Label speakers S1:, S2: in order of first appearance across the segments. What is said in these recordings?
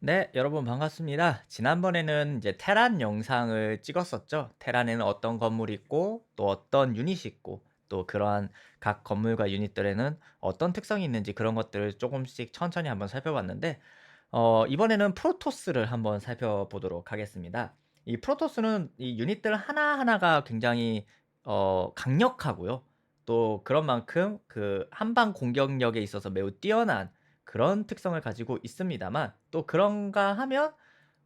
S1: 네, 여러분 반갑습니다. 지난번에는 이제 테란 영상을 찍었었죠. 테란에는 어떤 건물이 있고 또 어떤 유닛이 있고 또 그러한 각 건물과 유닛들에는 어떤 특성이 있는지 그런 것들을 조금씩 천천히 한번 살펴봤는데 어, 이번에는 프로토스를 한번 살펴보도록 하겠습니다. 이 프로토스는 이 유닛들 하나하나가 굉장히 어, 강력하고요. 또 그런 만큼 그 한방 공격력에 있어서 매우 뛰어난 그런 특성을 가지고 있습니다만 또 그런가 하면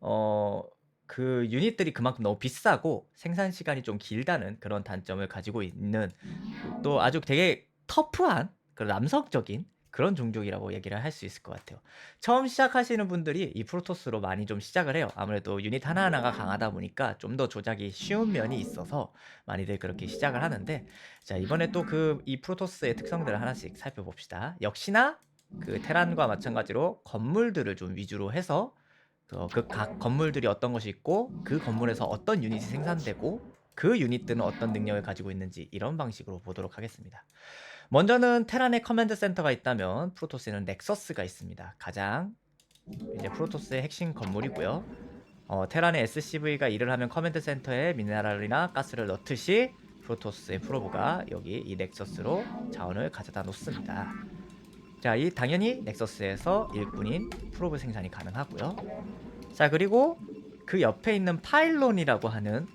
S1: 어 그 유닛들이 그만큼 너무 비싸고 생산 시간이 좀 길다는 그런 단점을 가지고 있는 또 아주 되게 터프한 그런 남성적인 그런 종족이라고 얘기를 할 수 있을 것 같아요. 처음 시작하시는 분들이 이 프로토스로 많이 좀 시작을 해요. 아무래도 유닛 하나하나가 강하다 보니까 좀 더 조작이 쉬운 면이 있어서 많이들 그렇게 시작을 하는데 자 이번에 또 그 이 프로토스의 특성들을 하나씩 살펴봅시다. 역시나 그 테란과 마찬가지로 건물들을 좀 위주로 해서 그 각 건물들이 어떤 것이 있고 그 건물에서 어떤 유닛이 생산되고 그 유닛들은 어떤 능력을 가지고 있는지 이런 방식으로 보도록 하겠습니다. 먼저는 테란의 커맨드 센터가 있다면 프로토스에는 넥서스가 있습니다. 가장 이제 프로토스의 핵심 건물이고요. 어, 테란의 SCV가 일을 하면 커맨드 센터에 미네랄이나 가스를 넣듯이 프로토스의 프로브가 여기 이 넥서스로 자원을 가져다 놓습니다. 자, 이 당연히 넥서스에서 일꾼인 프로브 생산이 가능하고요. 자, 그리고 그 옆에 있는 파일론이라고 하는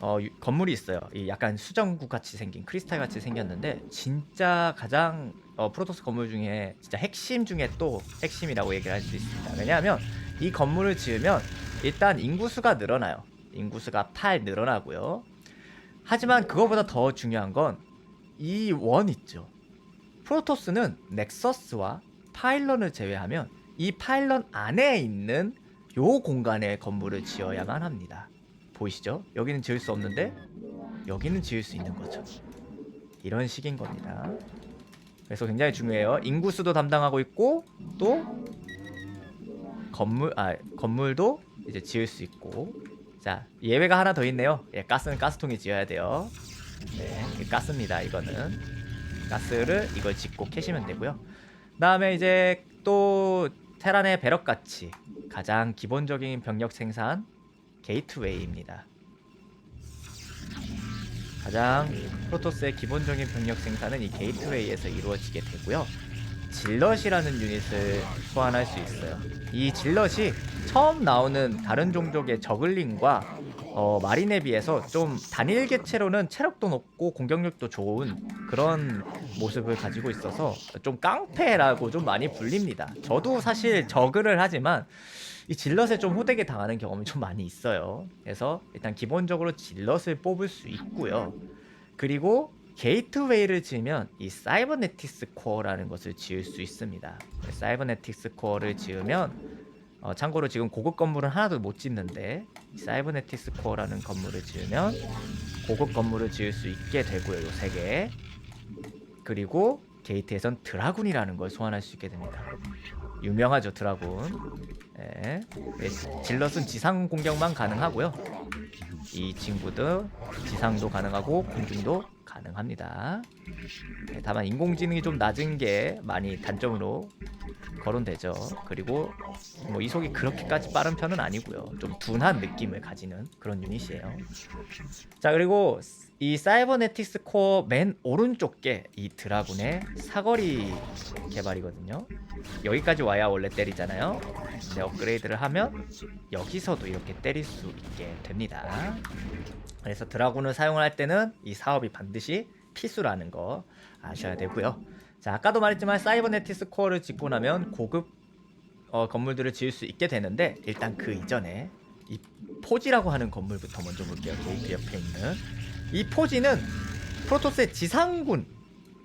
S1: 어, 유- 건물이 있어요. 이 약간 수정구 같이 생긴 크리스탈 같이 생겼는데 진짜 가장 어, 프로토스 건물 중에 진짜 핵심 중에 또 핵심이라고 얘기를 할 수 있습니다. 왜냐하면 이 건물을 지으면 일단 인구수가 늘어나요. 인구수가 8 늘어나고요. 하지만 그거보다 더 중요한 건 이 원 있죠. 프로토스는 넥서스와 파일런을 제외하면 이 파일런 안에 있는 요 공간에 건물을 지어야만 합니다. 보이시죠? 여기는 지을 수 없는데 여기는 지을 수 있는 거죠. 이런 식인 겁니다. 그래서 굉장히 중요해요. 인구수도 담당하고 있고 또 건물 아 건물도 이제 지을 수 있고 자 예외가 하나 더 있네요. 예, 가스는 가스통에 지어야 돼요. 네, 이게 가스입니다. 이거는 가스를 이걸 짓고 캐시면 되고요. 그다음에 이제 또 테란의 배럭 같이 가장 기본적인 병력 생산 게이트웨이입니다. 가장 프로토스의 기본적인 병력 생산은 이 게이트웨이에서 이루어지게 되고요. 질럿이라는 유닛을 소환할 수 있어요. 이 질럿이 처음 나오는 다른 종족의 저글링과 어, 마린에 비해서 좀 단일 개체로는 체력도 높고 공격력도 좋은 그런 모습을 가지고 있어서 좀 깡패라고 좀 많이 불립니다. 저도 사실 저글을 하지만 이 질럿에 좀 호되게 당하는 경험이 좀 많이 있어요. 그래서 일단 기본적으로 질럿을 뽑을 수 있고요. 그리고 게이트웨이를 지으면 이 사이버네틱스 코어라는 것을 지을 수 있습니다. 네, 사이버네틱스 코어를 지으면 어, 참고로 지금 고급 건물은 하나도 못 짓는데 이 사이버네틱스 코어라는 건물을 지으면 고급 건물을 지을 수 있게 되고요. 요 세 개. 그리고 게이트에선 드라군이라는 걸 소환할 수 있게 됩니다. 유명하죠 드라군. 네. 네, 질럿은 지상 공격만 가능하고요. 이 친구도 지상도 가능하고 공중도 가능합니다. 네, 다만 인공지능이 좀 낮은 게 많이 단점으로 거론되죠. 그리고 뭐 이속이 그렇게까지 빠른 편은 아니고요. 좀 둔한 느낌을 가지는 그런 유닛이에요. 자 그리고 이 사이버네틱스 코어 맨 오른쪽 게 이 드라군의 사거리 개발이거든요. 여기까지 와야 원래 때리잖아요. 이제 업그레이드를 하면 여기서도 이렇게 때릴 수 있게 됩니다. 그래서 드라군을 사용을 할 때는 이 사업이 반드시 필수라는 거 아셔야 되고요. 자 아까도 말했지만 사이버네티스 코어를 짓고 나면 고급 어, 건물들을 지을 수 있게 되는데 일단 그 이전에 이 포지라고 하는 건물부터 먼저 볼게요. 게이트 옆에 있는 이 포지는 프로토스의 지상군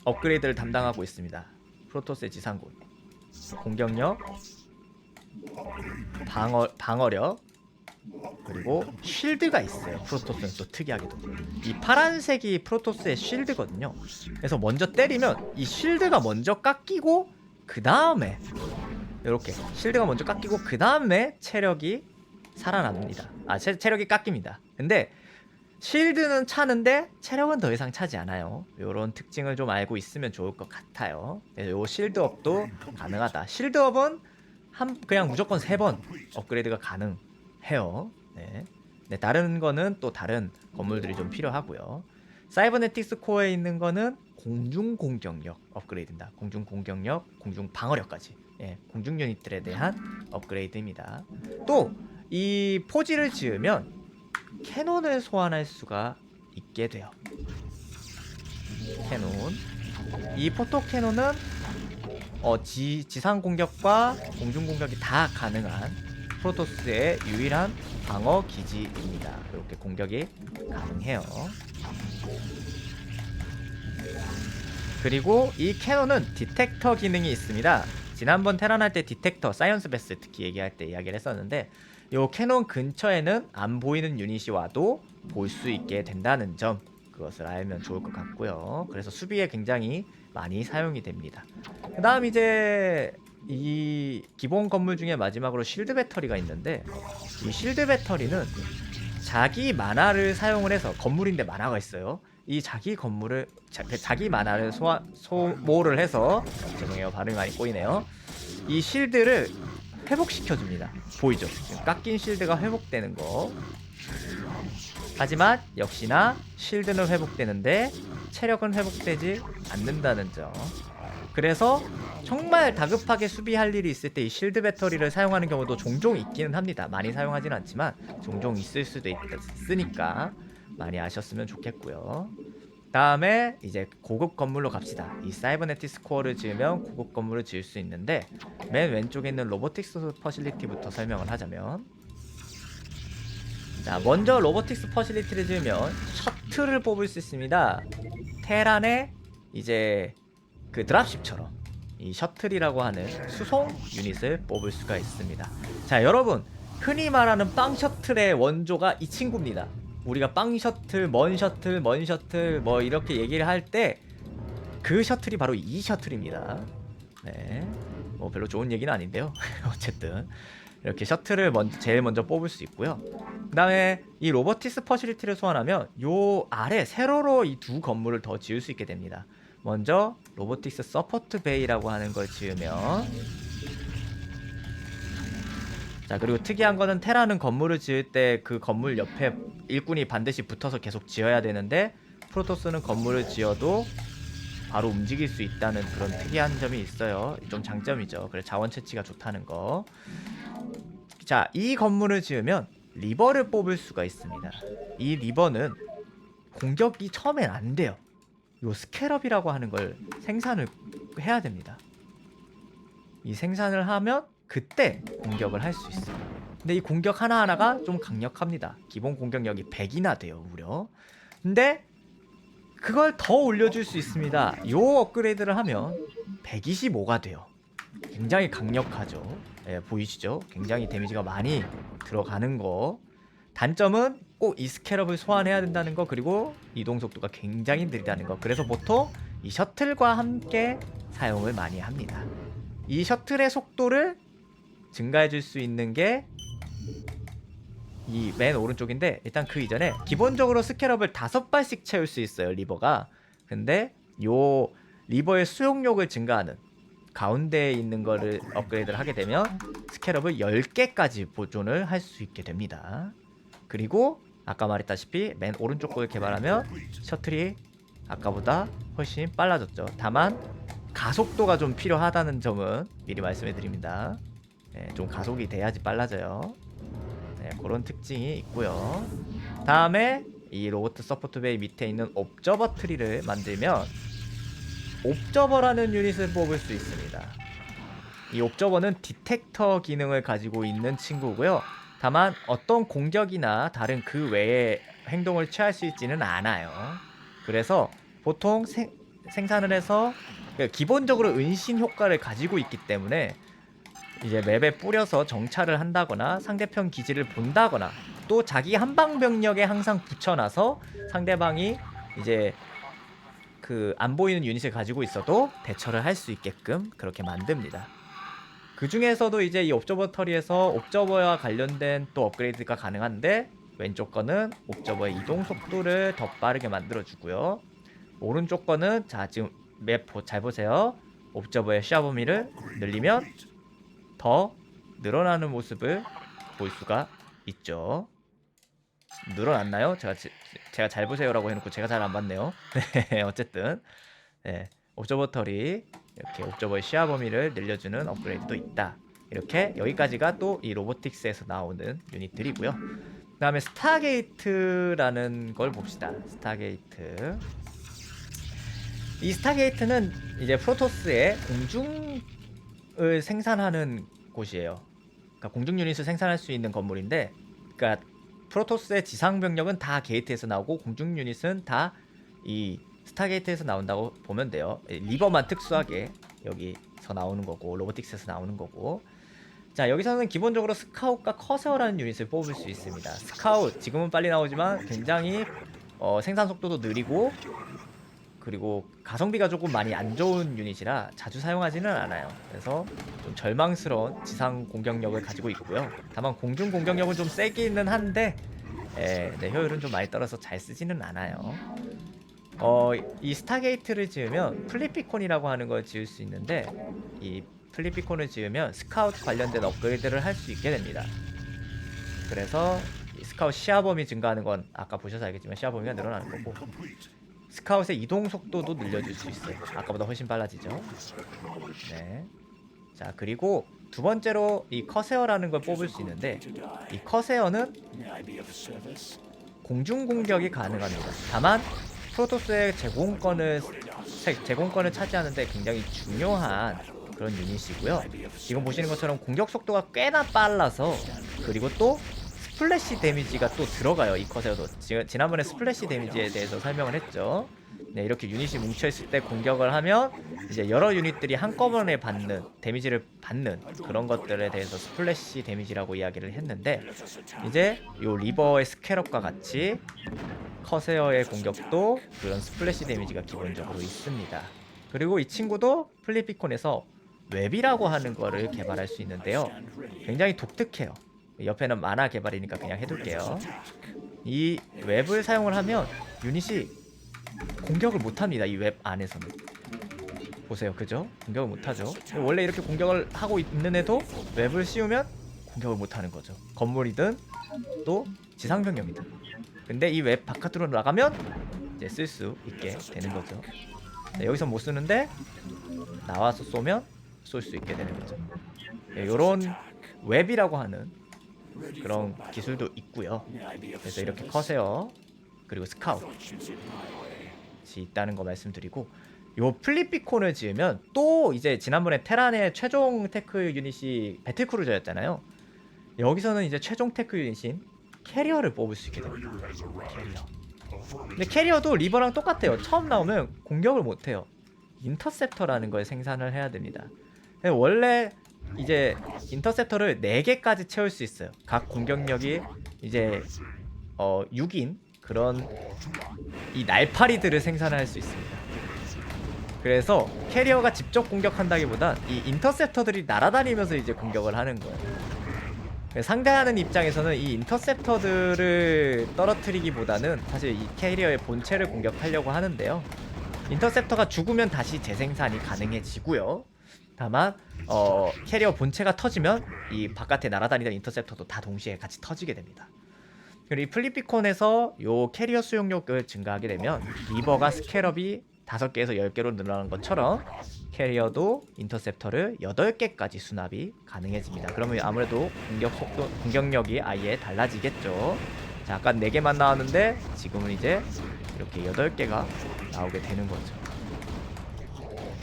S1: 업그레이드를 담당하고 있습니다. 프로토스의 지상군 공격력, 방어 방어력 그리고 쉴드가 있어요. 프로토스는 또 특이하게도 이 파란색이 프로토스의 쉴드거든요. 그래서 먼저 때리면 이 쉴드가 먼저 깎이고 그 다음에 이렇게 쉴드가 먼저 깎이고 그 다음에 체력이 살아납니다. 아 체, 체력이 깎입니다. 근데 쉴드는 차는데 체력은 더 이상 차지 않아요. 이런 특징을 좀 알고 있으면 좋을 것 같아요. 그래서 요 실드업도 가능하다. 실드업은 한 그냥 무조건 세번 업그레이드가 가능 해요. 네. 네, 다른 거는 또 다른 건물들이 좀 필요하고요. 사이버네틱스 코어에 있는 거는 공중 공격력 업그레이드입니다. 공중 공격력, 공중 방어력까지. 예, 공중 유닛들에 대한 업그레이드입니다. 또 이 포지를 지으면 캐논을 소환할 수가 있게 돼요. 캐논. 이 포토 캐논은 어, 지, 지상 공격과 공중 공격이 다 가능한 프로토스의 유일한 방어 기지입니다. 이렇게 공격이 가능해요. 그리고 이 캐논은 디텍터 기능이 있습니다. 지난번 테란 할 때 디텍터, 사이언스 베스 특히 얘기할 때 이야기를 했었는데 요 캐논 근처에는 안 보이는 유닛이 와도 볼 수 있게 된다는 점 그것을 알면 좋을 것 같고요. 그래서 수비에 굉장히 많이 사용이 됩니다. 그 다음 이제 이 기본 건물 중에 마지막으로 실드 배터리가 있는데 이 실드 배터리는 자기 만화를 사용을 해서 건물인데 만화가 있어요. 이 자기 건물을 자, 자기 만화를 소화, 소모를 해서 죄송해요 발음이 많이 꼬이네요. 이 실드를 회복시켜 줍니다. 보이죠? 깎인 실드가 회복되는 거. 하지만 역시나 실드는 회복되는데 체력은 회복되지 않는다는 점. 그래서 정말 다급하게 수비할 일이 있을 때 이 실드 배터리를 사용하는 경우도 종종 있기는 합니다. 많이 사용하진 않지만 종종 있을 수도 있, 있으니까 많이 아셨으면 좋겠고요. 다음에 이제 고급 건물로 갑시다. 이 사이버네틱스 코어를 지으면 고급 건물을 지을 수 있는데 맨 왼쪽에 있는 로보틱스 퍼실리티부터 설명을 하자면 자 먼저 로보틱스 퍼실리티를 지으면 셔틀을 뽑을 수 있습니다. 테란의 이제 그 드랍십처럼 이 셔틀이라고 하는 수송 유닛을 뽑을 수가 있습니다. 자 여러분 흔히 말하는 빵 셔틀의 원조가 이 친구입니다. 우리가 빵 셔틀, 먼 셔틀, 먼 셔틀 뭐 이렇게 얘기를 할 때 그 셔틀이 바로 이 셔틀입니다. 네. 뭐 별로 좋은 얘기는 아닌데요. 어쨌든 이렇게 셔틀을 먼저 제일 먼저 뽑을 수 있고요. 그 다음에 이 로버티스 퍼실리티를 소환하면 요 아래 세로로 이 두 건물을 더 지을 수 있게 됩니다. 먼저 로보틱스 서포트 베이라고 하는 걸 지으면 자 그리고 특이한 거는 테라는 건물을 지을 때 그 건물 옆에 일꾼이 반드시 붙어서 계속 지어야 되는데 프로토스는 건물을 지어도 바로 움직일 수 있다는 그런 특이한 점이 있어요. 좀 장점이죠. 그래 자원 채취가 좋다는 거. 자, 이 건물을 지으면 리버를 뽑을 수가 있습니다. 이 리버는 공격이 처음엔 안 돼요. 요 스캐럽이라고 하는 걸 생산을 해야 됩니다. 이 생산을 하면 그때 공격을 할 수 있어요. 근데 이 공격 하나하나가 좀 강력합니다. 기본 공격력이 100이나 돼요, 무려. 근데 그걸 더 올려줄 수 있습니다. 요 업그레이드를 하면 125가 돼요. 굉장히 강력하죠. 예, 보이시죠? 굉장히 데미지가 많이 들어가는 거. 단점은 꼭 이 스캐럽을 소환해야 된다는 거 그리고 이동 속도가 굉장히 느리다는 거. 그래서 보통 이 셔틀과 함께 사용을 많이 합니다. 이 셔틀의 속도를 증가해 줄 수 있는 게 이 맨 오른쪽인데 일단 그 이전에 기본적으로 스캐럽을 다섯 발씩 채울 수 있어요 리버가 근데 요 리버의 수용력을 증가하는 가운데에 있는 거를 업그레이드를 하게 되면 스캐럽을 10개까지 보존을 할 수 있게 됩니다 그리고 아까 말했다시피 맨 오른쪽 거를 개발하면 셔틀이 아까보다 훨씬 빨라졌죠 다만 가속도가 좀 필요하다는 점은 미리 말씀해 드립니다 네, 좀 가속이 돼야지 빨라져요 네, 그런 특징이 있고요. 다음에 이 로보트 서포트 베이 밑에 있는 옵저버 트리를 만들면 옵저버라는 유닛을 뽑을 수 있습니다. 이 옵저버는 디텍터 기능을 가지고 있는 친구고요. 다만 어떤 공격이나 다른 그 외의 행동을 취할 수 있지는 않아요. 그래서 보통 생, 생산을 해서 그러니까 기본적으로 은신 효과를 가지고 있기 때문에 이제 맵에 뿌려서 정찰을 한다거나 상대편 기지를 본다거나 또 자기 한방 병력에 항상 붙여놔서 상대방이 이제 그 안 보이는 유닛을 가지고 있어도 대처를 할 수 있게끔 그렇게 만듭니다. 그 중에서도 이제 이 옵저버 터리에서 옵저버와 관련된 또 업그레이드가 가능한데 왼쪽 거는 옵저버의 이동 속도를 더 빠르게 만들어 주고요. 오른쪽 거는 자 지금 맵 잘 보세요. 옵저버의 범위를 늘리면 더 늘어나는 모습을 볼 수가 있죠. 늘어났나요? 제가 지- 제가 잘 보세요라고 해놓고 제가 잘 안 봤네요. 네, 어쨌든 네, 옵저버터리 이렇게 옵저버의 시야 범위를 늘려주는 업그레이드도 있다. 이렇게 여기까지가 또 이 로보틱스에서 나오는 유닛들이고요. 그 다음에 스타게이트라는 걸 봅시다. 스타게이트. 이 스타게이트는 이제 프로토스의 공중을 생산하는 곳이에요. 그러니까 공중 유닛을 생산할 수 있는 건물인데, 그러니까 프로토스의 지상 병력은 다 게이트에서 나오고 공중 유닛은 다 이 스타게이트에서 나온다고 보면 돼요. 이 리버만 특수하게 여기서 나오는 거고 로보틱스에서 나오는 거고. 자 여기서는 기본적으로 스카웃과 커세어라는 유닛을 뽑을 수 있습니다. 스카웃 지금은 빨리 나오지만 굉장히 어, 생산 속도도 느리고 그리고 가성비가 조금 많이 안 좋은 유닛이라 자주 사용하지는 않아요. 그래서 좀 절망스러운 지상 공격력을 가지고 있고요. 다만 공중 공격력은 좀 세기는 한데 예, 네, 효율은 좀 많이 떨어서 잘 쓰지는 않아요. 어, 이 스타게이트를 지으면 플리피콘이라고 하는 걸 지을 수 있는데 이 플리피콘을 지으면 스카우트 관련된 업그레이드를 할 수 있게 됩니다. 그래서 이 스카우트 시야 범위 증가하는 건 아까 보셔서 알겠지만 시야 범위가 늘어나는 거고 스카웃의 이동 속도도 늘려줄 수 있어요. 아까보다 훨씬 빨라지죠. 네. 자 그리고 두 번째로 이 커세어라는 걸 뽑을 수 있는데 이 커세어는 공중 공격이 가능합니다. 다만 프로토스의 제공권을 제- 제공권을 차지하는데 굉장히 중요한 그런 유닛이고요. 지금 보시는 것처럼 공격 속도가 꽤나 빨라서 그리고 또 스플래시 데미지가 또 들어가요. 이 컷에도 지- 지난번에 스플래시 데미지에 대해서 설명을 했죠. 네, 이렇게 유닛이 뭉쳐 있을 때 공격을 하면 이제 여러 유닛들이 한꺼번에 받는 데미지를 받는 그런 것들에 대해서 스플래시 데미지라고 이야기를 했는데 이제 요 리버의 스캐럽과 같이 커세어의 공격도 그런 스플래시 데미지가 기본적으로 있습니다. 그리고 이 친구도 플리피콘에서 웹이라고 하는 거를 개발할 수 있는데요. 굉장히 독특해요. 옆에는 만화 개발이니까 그냥 해둘게요. 이 웹을 사용을 하면 유닛이 공격을 못합니다. 이 웹 안에서는. 보세요, 그죠? 공격을 못하죠. 원래 이렇게 공격을 하고 있는 애도 웹을 씌우면 공격을 못하는 거죠. 건물이든 또 지상 병력이든. 근데 이 웹 바깥으로 나가면 이제 쓸 수 있게 되는 거죠. 네, 여기서 못 쓰는데 나와서 쏘면 쏠 수 있게 되는 거죠. 이런 웹이라고 하는 그런 기술도 있고요. 그래서 이렇게 커세어 그리고 스카웃 이 있다는 거 말씀드리고 요 플리피콘을 지으면 또 이제 지난번에 테란의 최종 테크 유닛이 배틀크루저였잖아요. 여기서는 이제 최종 테크 유닛인 캐리어를 뽑을 수 있게 됩니다. 캐리어. 근데 캐리어도 리버랑 똑같아요. 처음 나오면 공격을 못 해요. 인터셉터라는 걸 생산을 해야 됩니다. 원래 이제 인터셉터를 4개까지 채울 수 있어요. 각 공격력이 이제 어 6인 그런 이 날파리들을 생산할 수 있습니다. 그래서 캐리어가 직접 공격한다기보다 이 인터셉터들이 날아다니면서 이제 공격을 하는 거예요. 상대하는 입장에서는 이 인터셉터들을 떨어뜨리기보다는 사실 이 캐리어의 본체를 공격하려고 하는데요. 인터셉터가 죽으면 다시 재생산이 가능해지고요. 다만 어, 캐리어 본체가 터지면 이 바깥에 날아다니던 인터셉터도 다 동시에 같이 터지게 됩니다. 그리고 이 플리피콘에서 요 캐리어 수용력을 증가하게 되면 리버가 스캐럽이 5개에서 10개로 늘어나는 것처럼 캐리어도 인터셉터를 8개까지 수납이 가능해집니다. 그러면 아무래도 공격 속도, 공격력이 아예 달라지겠죠. 자, 아까 4개만 나왔는데 지금은 이제 이렇게 8개가 나오게 되는 거죠.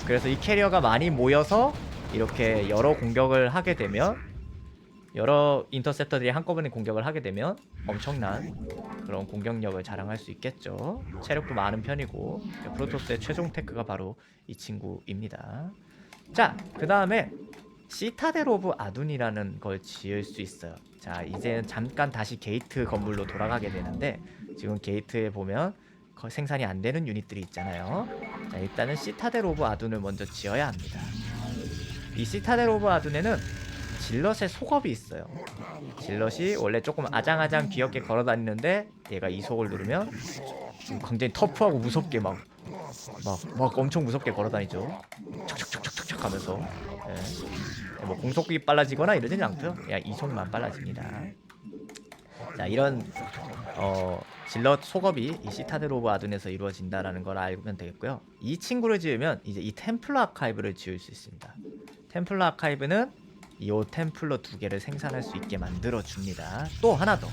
S1: 그래서 이 캐리어가 많이 모여서 이렇게 여러 공격을 하게 되면 여러 인터셉터들이 한꺼번에 공격을 하게 되면 엄청난 그런 공격력을 자랑할 수 있겠죠. 체력도 많은 편이고 프로토스의 최종 테크가 바로 이 친구입니다. 자, 그 다음에 시타델 오브 아둔이라는 걸 지을 수 있어요. 자, 이제는 잠깐 다시 게이트 건물로 돌아가게 되는데 지금 게이트에 보면 거- 생산이 안 되는 유닛들이 있잖아요. 자, 일단은 시타델 오브 아둔을 먼저 지어야 합니다. 이 시타델 오브 아둔에는 질럿의 속업이 있어요. 질럿이 원래 조금 아장아장 귀엽게 걸어다니는데 얘가 이 속을 누르면 좀 굉장히 터프하고 무섭게 막 막, 막 엄청 무섭게 걸어다니죠. 척척척척척척 하면서. 예. 뭐 공속이 빨라지거나 이러지는 않고요. 그냥 이 속만 빨라집니다. 자 이런 어 질럿 속업이 이 시타드 오브 아둔에서 이루어진다라는 걸 알면 되겠고요. 이 친구를 지으면 이제 이 템플러 아카이브를 지을 수 있습니다. 템플러 아카이브는 이 템플러 두 개를 생산할 수 있게 만들어 줍니다. 또 하나 더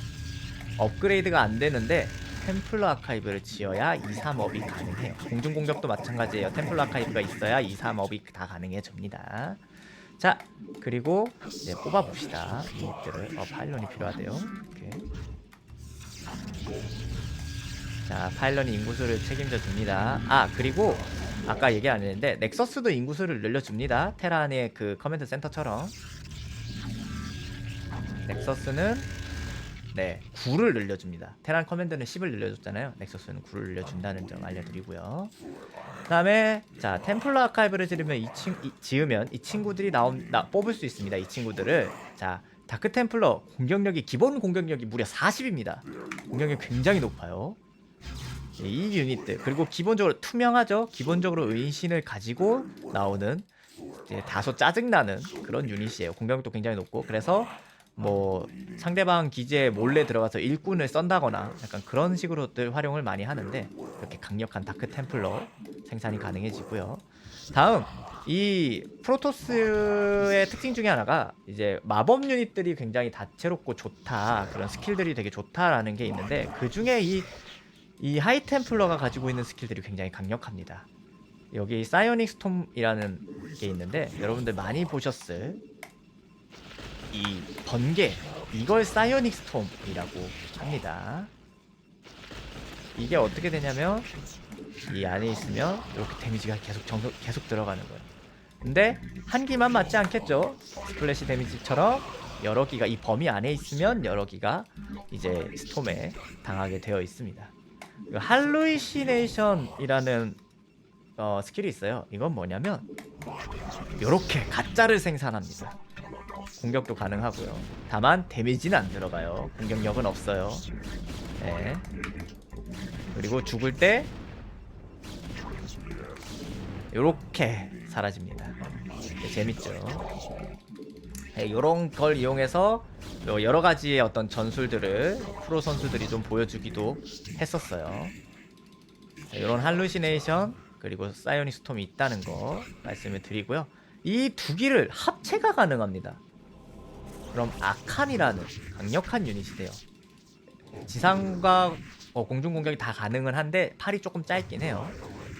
S1: 업그레이드가 안 되는데 템플러 아카이브를 지어야 2, 3업이 가능해요. 공중 공격도 마찬가지예요. 템플러 아카이브가 있어야 2, 3업이 다 가능해집니다. 자 그리고 이제 뽑아 봅시다. 이것들을 어 파일런이 필요하대요. 자 파일런이 인구수를 책임져 줍니다. 아 그리고 아까 얘기 안 했는데 넥서스도 인구수를 늘려줍니다. 테란의 그 커맨드 센터처럼 넥서스는 네 9를 늘려줍니다. 테란 커맨드는 10을 늘려줬잖아요. 넥서스는 9를 늘려준다는 점 알려드리고요. 그 다음에 자 템플러 아카이브를 지으면 이, 친, 이, 지으면 이 친구들이 나온 나, 뽑을 수 있습니다. 이 친구들을 자 다크 템플러 공격력이 기본 공격력이 무려 40입니다. 공격력이 굉장히 높아요. 예, 이 유닛들 그리고 기본적으로 투명하죠. 기본적으로 의신을 가지고 나오는 다소 짜증나는 그런 유닛이에요. 공격력도 굉장히 높고 그래서 뭐 상대방 기지에 몰래 들어가서 일꾼을 썬다거나 약간 그런 식으로들 활용을 많이 하는데 이렇게 강력한 다크 템플러 생산이 가능해지고요. 다음 이 프로토스의 특징 중에 하나가 이제 마법 유닛들이 굉장히 다채롭고 좋다 그런 스킬들이 되게 좋다라는 게 있는데 그 중에 이 이 하이 템플러가 가지고 있는 스킬들이 굉장히 강력합니다. 여기 사이오닉 스톰이라는 게 있는데 여러분들 많이 보셨을 이 번개 이걸 사이오닉 스톰이라고 합니다. 이게 어떻게 되냐면 이 안에 있으면 이렇게 데미지가 계속 정속, 계속 들어가는 거예요. 근데 한 기만 맞지 않겠죠? 스플래시 데미지처럼 여러 기가 이 범위 안에 있으면 여러 기가 이제 스톰에 당하게 되어 있습니다. 할루이시네이션이라는 어, 스킬이 있어요. 이건 뭐냐면 이렇게 가짜를 생산합니다. 공격도 가능하고요. 다만 데미지는 안 들어가요. 공격력은 없어요. 네. 그리고 죽을 때 이렇게 사라집니다. 네, 재밌죠. 네, 이런 걸 이용해서 여러 가지의 어떤 전술들을 프로 선수들이 좀 보여주기도 했었어요. 이런 할루시네이션 그리고 사이오닉 스톰이 있다는 거 말씀을 드리고요. 이 두 기를 합체가 가능합니다. 그럼 아칸이라는 강력한 유닛이 돼요. 지상과 어, 공중 공격이 다 가능은 한데 팔이 조금 짧긴 해요.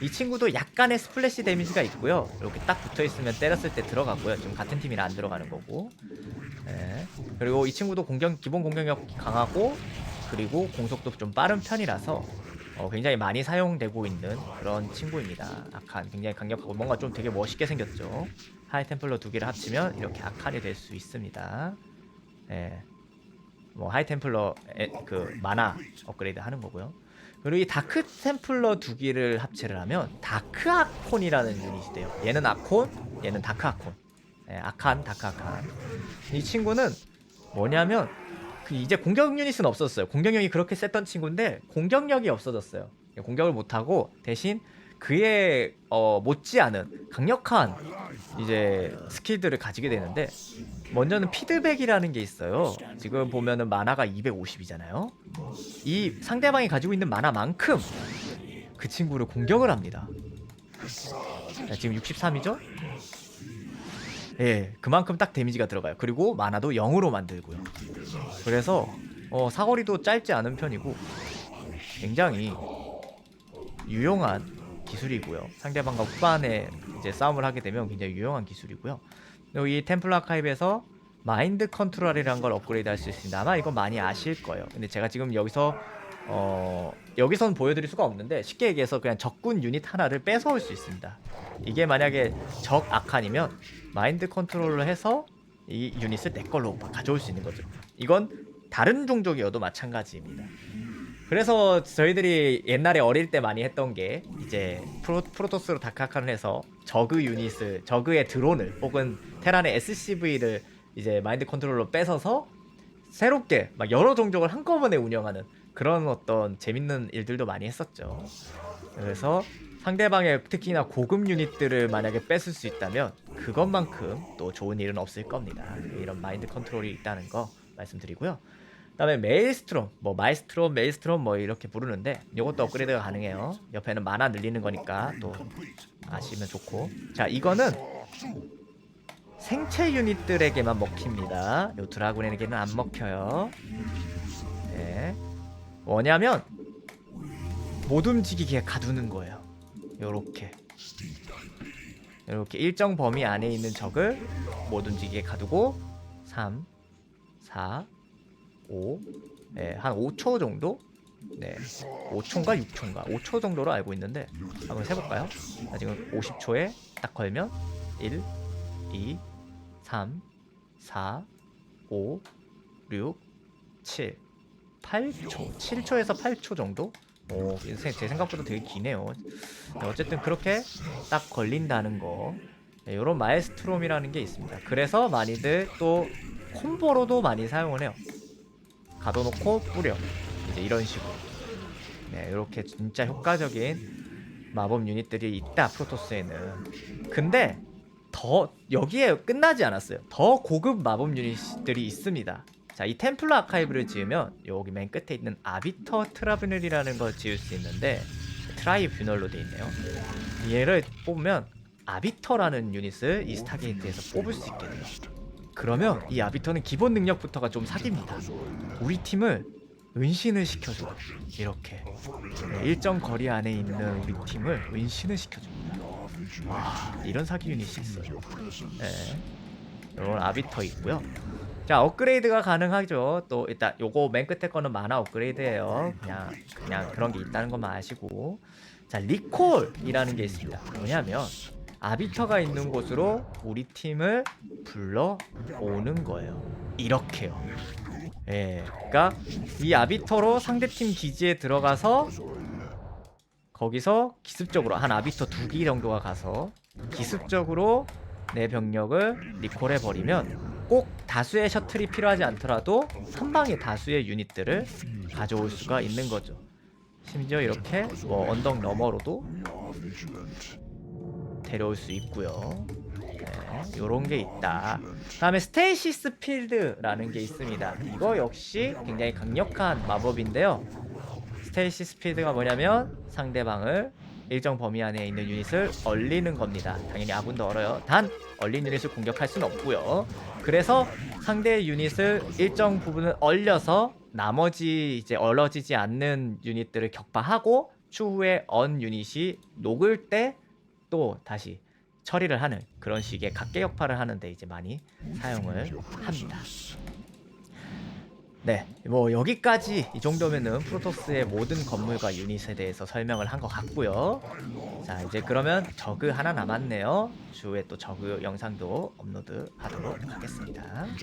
S1: 이 친구도 약간의 스플래시 데미지가 있고요. 이렇게 딱 붙어 있으면 때렸을 때 들어가고요. 지금 같은 팀이라 안 들어가는 거고. 네. 그리고 이 친구도 공격 기본 공격력 강하고 그리고 공속도 좀 빠른 편이라서 어, 굉장히 많이 사용되고 있는 그런 친구입니다. 아칸 굉장히 강력하고 뭔가 좀 되게 멋있게 생겼죠. 하이 템플러 두 개를 합치면 이렇게 아칸이 될 수 있습니다. 예. 뭐 하이 템플러 에, 그 마나 업그레이드 하는 거고요. 그리고 이 다크 템플러 두 개를 합체를 하면 다크 아콘이라는 유닛이 돼요. 얘는 아콘, 얘는 다크 아콘. 예, 아칸, 다크 아칸. 이 친구는 뭐냐면 그 이제 공격 유닛은 없었어요. 공격력이 그렇게 셌던 친구인데 공격력이 없어졌어요. 공격을 못하고 대신 그의 어, 못지않은 강력한 이제 스킬들을 가지게 되는데 먼저는 피드백이라는 게 있어요. 지금 보면은 만화가 250이잖아요. 이 상대방이 가지고 있는 만화만큼 그 친구를 공격을 합니다. 자, 지금 63이죠? 예, 그만큼 딱 데미지가 들어가요. 그리고 만화도 0으로 만들고요. 그래서 어, 사거리도 짧지 않은 편이고 굉장히 유용한 기술이고요. 상대방과 후반에 이제 싸움을 하게 되면 굉장히 유용한 기술이고요. 그리고 이 템플 아카이브에서 마인드 컨트롤이라는 걸 업그레이드 할 수 있습니다. 아마 이건 많이 아실 거예요. 근데 제가 지금 여기서 어 여기선 보여드릴 수가 없는데 쉽게 얘기해서 그냥 적군 유닛 하나를 뺏어올 수 있습니다. 이게 만약에 적 아칸이면 마인드 컨트롤을 해서 이 유닛을 내 걸로 가져올 수 있는 거죠. 이건 다른 종족이어도 마찬가지입니다. 그래서 저희들이 옛날에 어릴 때 많이 했던 게 이제 프로, 프로토스로 다크아칸을 해서 저그 유닛을 저그의 드론을 혹은 테란의 SCV를 이제 마인드 컨트롤로 뺏어서 새롭게 막 여러 종족을 한꺼번에 운영하는 그런 어떤 재밌는 일들도 많이 했었죠. 그래서 상대방의 특히나 고급 유닛들을 만약에 뺏을 수 있다면 그것만큼 또 좋은 일은 없을 겁니다. 이런 마인드 컨트롤이 있다는 거 말씀드리고요. 그다음에 메일스트롬, 뭐 마이스트롬, 메일스트롬 뭐 이렇게 부르는데 이것도 업그레이드가 가능해요. 옆에는 만화 늘리는 거니까 또 아시면 좋고. 자 이거는 생체 유닛들에게만 먹힙니다. 요 드라군에게는 안 먹혀요. 네. 뭐냐면 못 움직이게 가두는 거예요. 요렇게. 요렇게 일정 범위 안에 있는 적을 못 움직이게 가두고 3, 4, 5, 네, 한 5초 정도? 네, 5초인가 6초인가 5초 정도로 알고 있는데 한번 세볼까요? 자, 지금 50초에 딱 걸면 1, 2, 3, 4, 5, 6, 7, 8초, 7초에서 8초 정도? 오, 제 생각보다 되게 기네요. 네, 어쨌든 그렇게 딱 걸린다는 거. 네, 이런 마에스트롬이라는 게 있습니다. 그래서 많이들 또 콤보로도 많이 사용을 해요. 가둬놓고 뿌려. 이제 이런 식으로. 네, 이렇게 진짜 효과적인 마법 유닛들이 있다 프로토스에는. 근데 더 여기에 끝나지 않았어요. 더 고급 마법 유닛들이 있습니다. 자, 이 템플러 아카이브를 지으면 여기 맨 끝에 있는 아비터 트라브넬이라는 걸 지을 수 있는데 트라이뷰널로 돼 있네요. 얘를 뽑으면 아비터라는 유닛을 이 스타게이트에서 뽑을 수 있게 돼요. 그러면 이 아비터는 기본 능력부터가 좀 사기입니다. 우리 팀을 은신을 시켜줘. 이렇게 네, 일정 거리 안에 있는 우리 팀을 은신을 시켜줍니다. 와 이런 사기 유닛이 있어요. 네. 이런 아비터 있고요. 자 업그레이드가 가능하죠. 또 일단 요거 맨 끝에 거는 만화 업그레이드예요. 그냥 그냥 그런 게 있다는 것만 아시고 자 리콜이라는 게 있습니다. 뭐냐면 아비터가 있는 곳으로 우리 팀을 불러 오는 거예요. 이렇게요. 예, 그러니까 이 아비터로 상대팀 기지에 들어가서 거기서 기습적으로 한 아비터 두 기 정도가 가서 기습적으로 내 병력을 리콜해 버리면 꼭 다수의 셔틀이 필요하지 않더라도 한 방에 다수의 유닛들을 가져올 수가 있는 거죠. 심지어 이렇게 뭐 언덕 너머로도 데려올 수 있고요. 네, 요런 게 있다. 다음에 스테이시스 필드라는 게 있습니다. 이거 역시 굉장히 강력한 마법인데요. 스테이시스 필드가 뭐냐면 상대방을 일정 범위 안에 있는 유닛을 얼리는 겁니다. 당연히 아군도 얼어요. 단 얼린 유닛을 공격할 수는 없고요. 그래서 상대 유닛을 일정 부분을 얼려서 나머지 이제 얼어지지 않는 유닛들을 격파하고 추후에 언 유닛이 녹을 때 또 다시 처리를 하는 그런 식의 각계 격파를 하는데 이제 많이 사용을 합니다. 네, 뭐 여기까지 이 정도면은 프로토스의 모든 건물과 유닛에 대해서 설명을 한 것 같고요. 자, 이제 그러면 저그 하나 남았네요. 추후에 또 저그 영상도 업로드 하도록 하겠습니다.